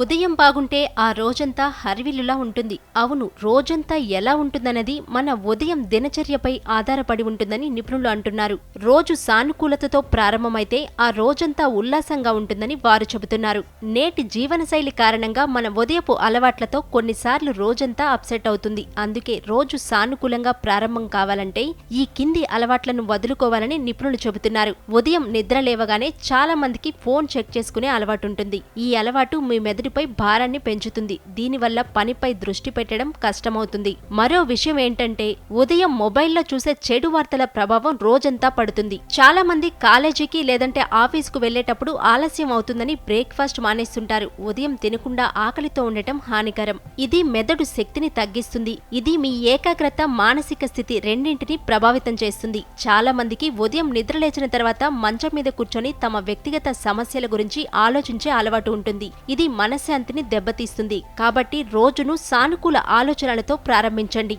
ఉదయం బాగుంటే ఆ రోజంతా హరివిల్లులా ఉంటుంది. అవును రోజంతా ఎలా ఉంటుందన్నది మన ఉదయం దినచర్యపై ఆధారపడి ఉంటుందని నిపుణులు అంటున్నారు. రోజు సానుకూలతతో ప్రారంభమైతే ఆ రోజంతా ఉల్లాసంగా ఉంటుందని వారు చెబుతున్నారు. నేటి జీవనశైలి కారణంగా మన ఉదయపు అలవాట్లతో కొన్నిసార్లు రోజంతా అప్సెట్ అవుతుంది. అందుకే రోజు సానుకూలంగా ప్రారంభం కావాలంటే ఈ కింది అలవాట్లను వదులుకోవాలని నిపుణులు చెబుతున్నారు. ఉదయం నిద్ర లేవగానే చాలా మందికి ఫోన్ చెక్ చేసుకునే అలవాటు ఉంటుంది ఈ అలవాటు మీ ఒత్తిడిపై భారాన్ని పెంచుతుంది. దీనివల్ల పనిపై దృష్టి పెట్టడం కష్టమవుతుంది. మరో విషయం ఏంటంటే ఉదయం మొబైల్లో చూసే చెడు వార్తల ప్రభావం రోజంతా పడుతుంది. చాలా మంది కాలేజీకి లేదంటే ఆఫీస్కు వెళ్ళేటప్పుడు ఆలస్యం అవుతుందని బ్రేక్ఫాస్ట్ మానేస్తుంటారు. ఉదయం తినకుండా ఆకలితో ఉండటం హానికరం. ఇది మెదడు శక్తిని తగ్గిస్తుంది. ఇది మీ ఏకాగ్రత మానసిక స్థితి రెండింటిని ప్రభావితం చేస్తుంది. చాలా మందికి ఉదయం నిద్రలేచిన తర్వాత మంచం మీద కూర్చొని తమ వ్యక్తిగత సమస్యల గురించి ఆలోచించే అలవాటు ఉంటుంది. ఇది మనశ్శాంతిని దెబ్బతీస్తుంది. కాబట్టి రోజును సానుకూల ఆలోచనలతో ప్రారంభించండి.